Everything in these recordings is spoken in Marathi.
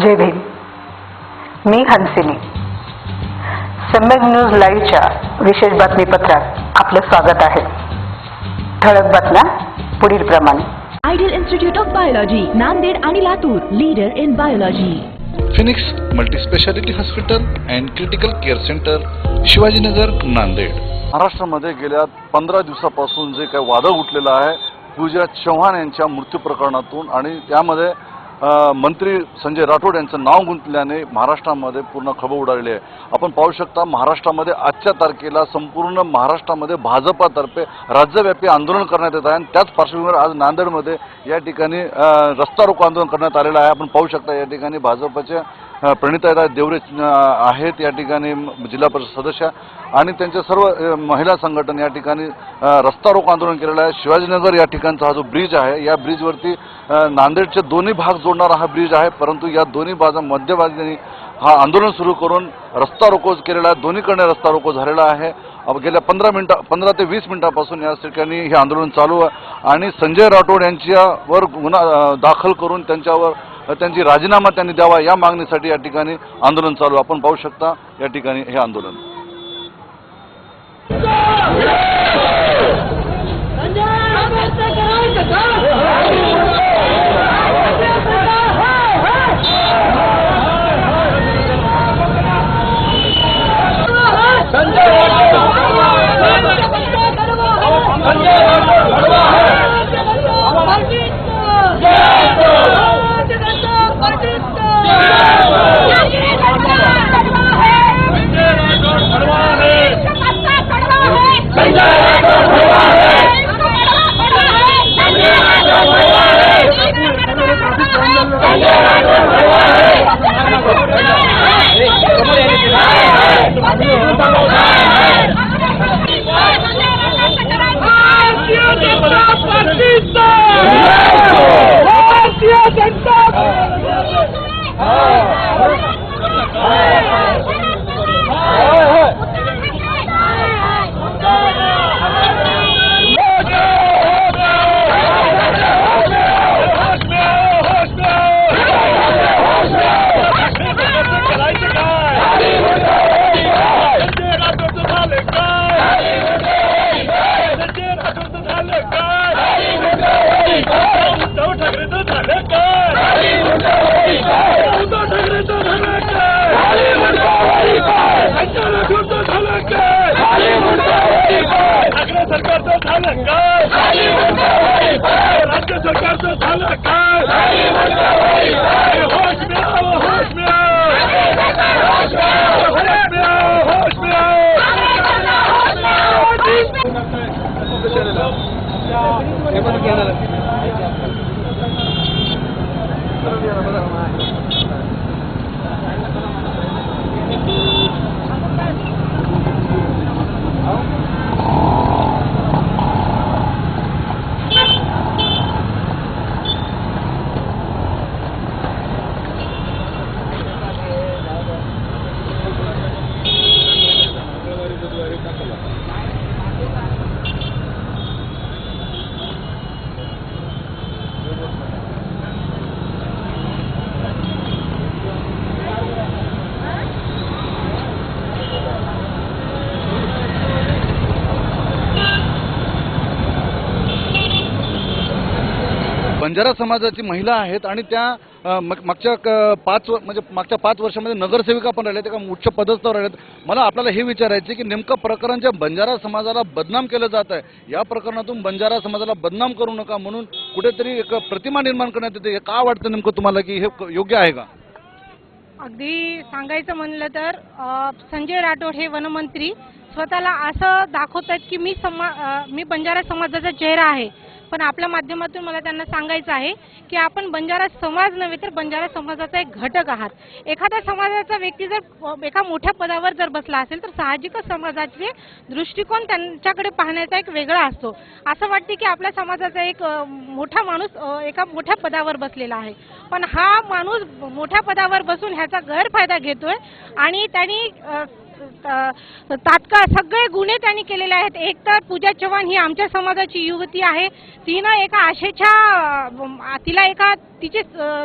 जय भीम. मी हंसिनी. सम्यक न्यूज लाईव्हच्या विशेष बातमीपत्रात आपलं स्वागत आहे. ठळक बातम्या पुढील प्रमाणे. Ideal institute of biology Nanded आणि Latur leader in biology Phoenix multispeciality hospital and critical care centre Shivajinagar Nanded. महाराष्ट्रामध्ये गेल्या पंधरा दिवसापासून जे काही वादळ उठलेलं आहे पूजा चव्हाण यांच्या मृत्यू प्रकरणातून आणि त्यामध्ये मंत्री संजय राठोड यांचं नाव गुंतल्याने महाराष्ट्रामध्ये पूर्ण खबर उडालेली आहे. आपण पाहू शकता महाराष्ट्रामध्ये आजच्या तारखेला संपूर्ण महाराष्ट्रामध्ये भाजपातर्फे राज्यव्यापी आंदोलन करण्यात येत आहे आणि त्याच पार्श्वभूमीवर आज नांदेडमध्ये या ठिकाणी रस्ता रोको आंदोलन करण्यात आलेलं आहे. आपण पाहू शकता या ठिकाणी भाजपचे प्रणिता देवरे आहेत या ठिकाणी जिल्हा परिषद सदस्य आणि त्यांचे सर्व महिला संघटन या ठिकाणी रस्ता रोको आंदोलन केलेलं आहे. शिवाजीनगर या ठिकाणचा हा जो ब्रिज आहे या ब्रिजवरती नांदेडचे दोन्ही भाग जोडणारा हा ब्रिज आहे. परंतु या दोन्ही बाजा मध्यभागी हा आंदोलन सुरू करून रस्ता रोको केलेला आहे. दोन्हीकडे रस्ता रोको झालेला आहे. गेल्या पंधरा मिनटा पंधरा ते वीस मिनिटापासून या ठिकाणी हे आंदोलन चालू आहे. आणि संजय राठोड यांच्यावर गुन्हा दाखल करून त्यांच्यावर त्यांची राजीनामा त्यांनी द्यावा या मागणीसाठी या ठिकाणी आंदोलन चालू आपण पाहू शकता या ठिकाणी हे आंदोलन. सरकारचं झालं काय राज्य सरकारचं झालं काय हे पण घ्यायला बंजारा समाजाची महिला आहेत आणि त्या मग- मागच्या क- पाच व- म्हणजे मागच्या पाच वर्षामध्ये नगरसेविका पण राहिल्या त्या उच्च पदस्थावर राहिल्यात मला आपल्याला हे विचारायचे की नेमकं प्रकरण ज्या बंजारा समाजाला बदनाम केलं जात आहे या प्रकरणातून बंजारा समाजाला बदनाम करू नका म्हणून कुठेतरी एक प्रतिमा निर्माण करण्यात येते. हे का वाटतं नेमकं तुम्हाला की हे योग्य आहे का? अगदी सांगायचं म्हणलं तर संजय राठोड हे वनमंत्री स्वतःला असं दाखवत आहेत की मी समा मी बंजारा समाजाचा चेहरा आहे. पण आपल्या माध्यमातून मला त्यांना सांगायचं आहे की आपण बंजारा समाज नव्हे तर बंजारा समाजाचा एक घटक आहात. एखाद्या समाजाचा व्यक्ती जर एका मोठ्या पदावर जर बसला असेल तर साहजिकच समाजाचे दृष्टिकोन त्यांच्याकडे पाहण्याचा एक वेगळा असतो. असं वाटते की आपल्या समाजाचा एक मोठा माणूस एका मोठ्या पदावर बसलेला आहे. पण हा माणूस मोठ्या पदावर बसून ह्याचा गैरफायदा घेतोय आणि त्यांनी तात्काळ सगळे गुन्हे त्यांनी केलेले आहेत. एक तर पूजा चव्हाण ही आमच्या समाजाची युवती आहे. तिनं एका आशेच्या तिला एका तिचे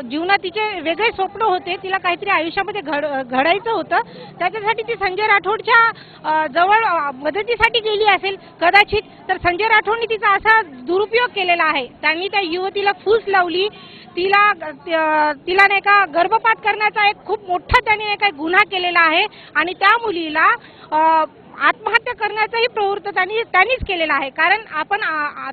जीवनात तिचे वेगळे स्वप्न होते. तिला काहीतरी आयुष्यामध्ये घड घडायचं होतं. त्याच्यासाठी ती संजय राठोडच्या जवळ मदतीसाठी गेली असेल कदाचित. तर संजय राठोडने तिचा असा दुरुपयोग केलेला आहे. त्यांनी त्या युवतीला फूस लावली. तिला तिला नाही का गर्भपात करण्याचा एक खूप मोठा त्याने नाही का गुन्हा केलेला आहे आणि त्या मुलीला आत्महत्या करण्याचाही प्रवृत्त त्यांनी त्यांनीच केलेला आहे. कारण आपण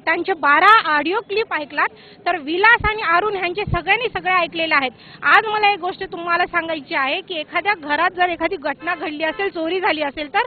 त्यांचे बारा ऑडिओ क्लिप ऐकलात तर विलास आणि अरुण ह्यांचे सगळ्यांनी सगळे ऐकलेले आहेत. आज मला एक गोष्ट तुम्हाला सांगायची आहे की एखाद्या घरात जर एखादी घटना घडली असेल चोरी झाली असेल तर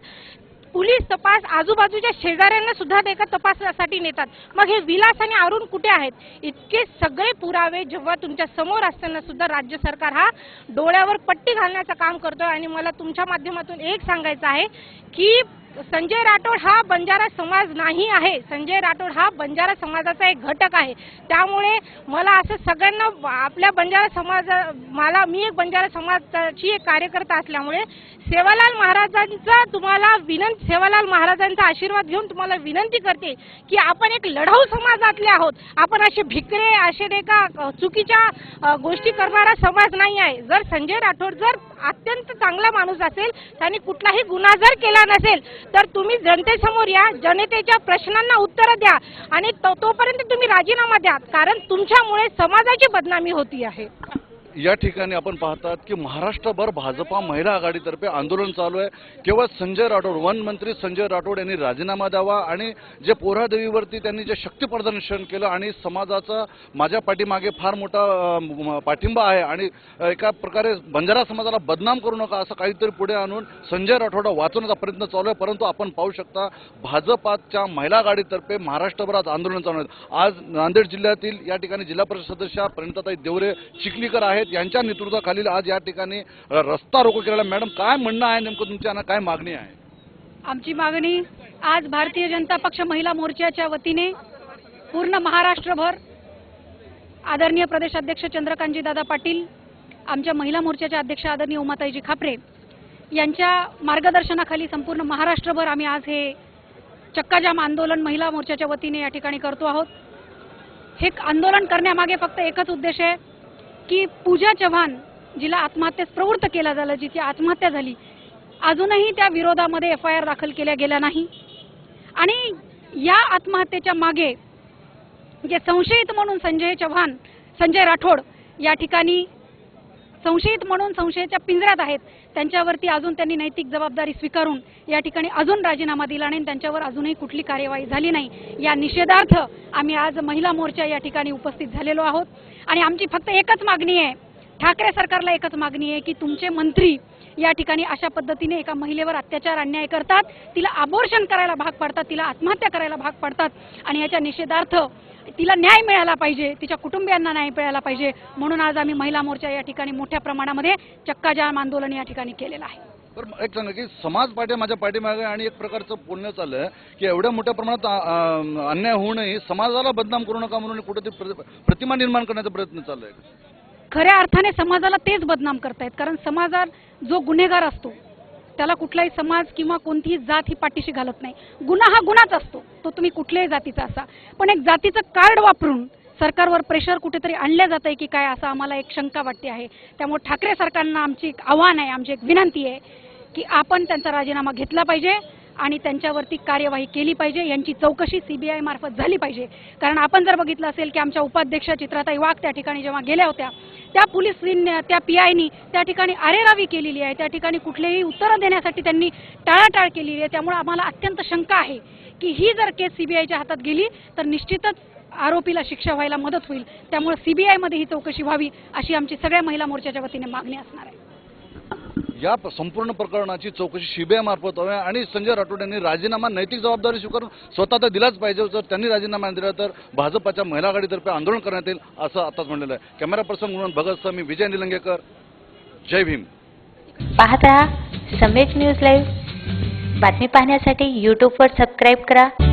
पोलीस तपास आजूबाजूच्या शेजाऱ्यांना सुद्धा ते एका तपासासाठी नेतात. मग हे विलास आणि अरुण कुठे आहेत? इतके सगळे पुरावे जेव्हा तुमच्यासमोर असताना सुद्धा राज्य सरकार हा डोळ्यावर पट्टी घालण्याचं काम करतोय. आणि मला तुमच्या माध्यमातून एक सांगायचं आहे की संजय राठोड हा बंजारा समाज नाही आहे. संजय राठोड हा बंजारा समाजाचा एक घटक आहे. त्यामुळे मला असं सगळ्यांना आपल्या बंजारा समाज मला मी एक बंजारा समाजाची एक कार्यकर्ता असल्यामुळे सेवालाल महाराजांचा तुम्हाला विनंती सेवालाल महाराजांचा आशीर्वाद घेऊन तुम्हाला विनंती करते की आपण एक लढाऊ समाजातले आहोत. आपण असे भिकरे असे नाही का चुकीच्या गोष्टी करणारा समाज नाही आहे. जर संजय राठोड जर अत्यंत चांगला माणूस असेल त्याने कुठलाही गुन्हा जर केला नसेल तर तुम्ही जनतेसमोर या जनतेच्या प्रश्नांना उत्तरं द्या आणि तो तोपर्यंत तुम्ही राजीनामा द्या कारण तुमच्यामुळे समाजाची बदनामी होती आहे. या ठिकाणी आपण पाहतात की महाराष्ट्रभर भाजपा महिला आघाडीतर्फे आंदोलन चालू आहे. केवळ संजय राठोड वन मंत्री संजय राठोड यांनी राजीनामा द्यावा आणि जे पोरादेवीवरती त्यांनी जे शक्ती प्रदर्शन केलं आणि समाजाचा माझ्या पाठीमागे फार मोठा पाठिंबा आहे आणि एका प्रकारे बंजारा समाजाला बदनाम करू नका असं काहीतरी पुढे आणून संजय राठोड वाचवण्याचा प्रयत्न चालू आहे. परंतु आपण पाहू शकता भाजपाच्या महिला आघाडीतर्फे महाराष्ट्रभर आज आंदोलन चालू आहे. आज नांदेड जिल्ह्यातील या ठिकाणी जिल्हा परिषद सदस्या प्रणिताताई देवरे चिखलीकर आहेत. यांच्या नेतृत्वाखालील आज या ठिकाणी रस्ता रोको केलेला मॅडम काय म्हणणं आहे नेमकं तुमच्या काय मागणी आहे? आमची मागणी आज भारतीय जनता पक्ष महिला मोर्चाच्या वतीने पूर्ण महाराष्ट्रभर आदरणीय प्रदेशाध्यक्ष चंद्रकांतजी दादा पाटील आमच्या महिला मोर्चाच्या अध्यक्ष आदरणीय उमाताईजी खापरे यांच्या मार्गदर्शनाखाली संपूर्ण महाराष्ट्रभर आम्ही आज हे चक्काजाम आंदोलन महिला मोर्चाच्या वतीने या ठिकाणी करतो आहोत. हे आंदोलन करण्यामागे फक्त एकच उद्देश आहे की पूजा चव्हाण जिला आत्महत्येस प्रवृत्त केला झालं जिची आत्महत्या झाली. अजूनही त्या विरोधामध्ये एफ आय आर दाखल केल्या गेल्या नाही. आणि या आत्महत्येच्या मागे जे संशयित म्हणून संजय चव्हाण संजय राठोड या ठिकाणी संशयित म्हणून संशयाच्या पिंजऱ्यात आहेत. त्यांच्यावरती अजून त्यांनी नैतिक जबाबदारी स्वीकारून या ठिकाणी अजून राजीनामा दिला नाही त्यांच्यावर अजूनही कुठली कार्यवाही झाली नाही. या निषेधार्थ आम्ही आज महिला मोर्चा या ठिकाणी उपस्थित झालेलो आहोत. आणि आमची फक्त एकच मागणी आहे. ठाकरे सरकारला एकच मागणी आहे की तुमचे मंत्री या ठिकाणी अशा पद्धतीने एका महिलेवर अत्याचार अन्याय करतात. तिला अबोर्शन करायला भाग पाडतात तिला आत्महत्या करायला भाग पाडतात आणि याच्या निषेधार्थ तिला न्याय मिळाला पाहिजे तिच्या कुटुंबियांना न्याय मिळाला पाहिजे. म्हणून आज आम्ही महिला मोर्चा या ठिकाणी मोठ्या प्रमाणामध्ये चक्काजाम आंदोलन या ठिकाणी केलेलं आहे. तर एक सांगा की समाज पाठी माझ्या पाठीमागे आणि एक प्रकारचं बोलणं चाललं आहे की एवढ्या मोठ्या प्रमाणात अन्याय होऊ अन्याय होऊनही समाजाला बदनाम करू नका म्हणून कुठेतरी प्रतिमा निर्माण करण्याचा प्रयत्न चालू आहे खऱ्या अर्थाने समाजाला तेच बदनाम करतायत. कारण समाजात जो गुन्हेगार असतो त्याला कुठलाही समाज किंवा कोणतीही जात ही पाठीशी घालत नाही. गुन्हा हा गुन्हाच असतो. तो तुम्ही कुठल्याही जातीचा असा. पण एक जातीचं कार्ड वापरून सरकारवर प्रेशर कुठेतरी आणलं जात आहे की काय असं आम्हाला एक शंका वाटते आहे. त्यामुळे ठाकरे सरकारनं आमची एक आव्हान आहे आमची एक विनंती आहे की आपण त्यांचा राजीनामा घेतला पाहिजे. आणि त्यांच्यावरती कार्यवाही केली पाहिजे. यांची चौकशी सीबीआय मार्फत झाली पाहिजे. कारण आपण जर बघितलं असेल की आमच्या उपाध्यक्ष चित्राताई वाघ त्या ठिकाणी जेव्हा गेल्या होत्या त्या पोलीस त्या पी आयनी त्या ठिकाणी अरेरावी केलेली आहे. त्या ठिकाणी कुठलेही उत्तरं देण्यासाठी त्यांनी टाळाटाळ केलेली आहे. त्यामुळे आम्हाला अत्यंत शंका आहे की ही जर केस सीबीआयच्या हातात गेली तर निश्चितच आरोपीला शिक्षा व्हायला मदत होईल. त्यामुळे सीबीआयमध्ये ही चौकशी व्हावी अशी आमची सगळ्या महिला मोर्चाच्या वतीने मागणी असणार आहे. या संपूर्ण प्रकरणाची चौकशी सीबीआयमार्फत व्हावी आणि संजय राठोड यांनी राजीनामा नैतिक जबाबदारी स्वीकारून स्वतः तर दिलाच पाहिजे जर त्यांनी राजीनामा दिला तर भाजपाच्या महिला आघाडीतर्फे आंदोलन करण्यात येईल असं आताच म्हणलेलं आहे. कॅमेरा पर्सन म्हणून भगत मी विजय निलंगेकर. जय भीम. पाहता रहा न्यूज लाईव्ह. बातमी पाहण्यासाठी यूट्यूबवर सबस्क्राईब करा.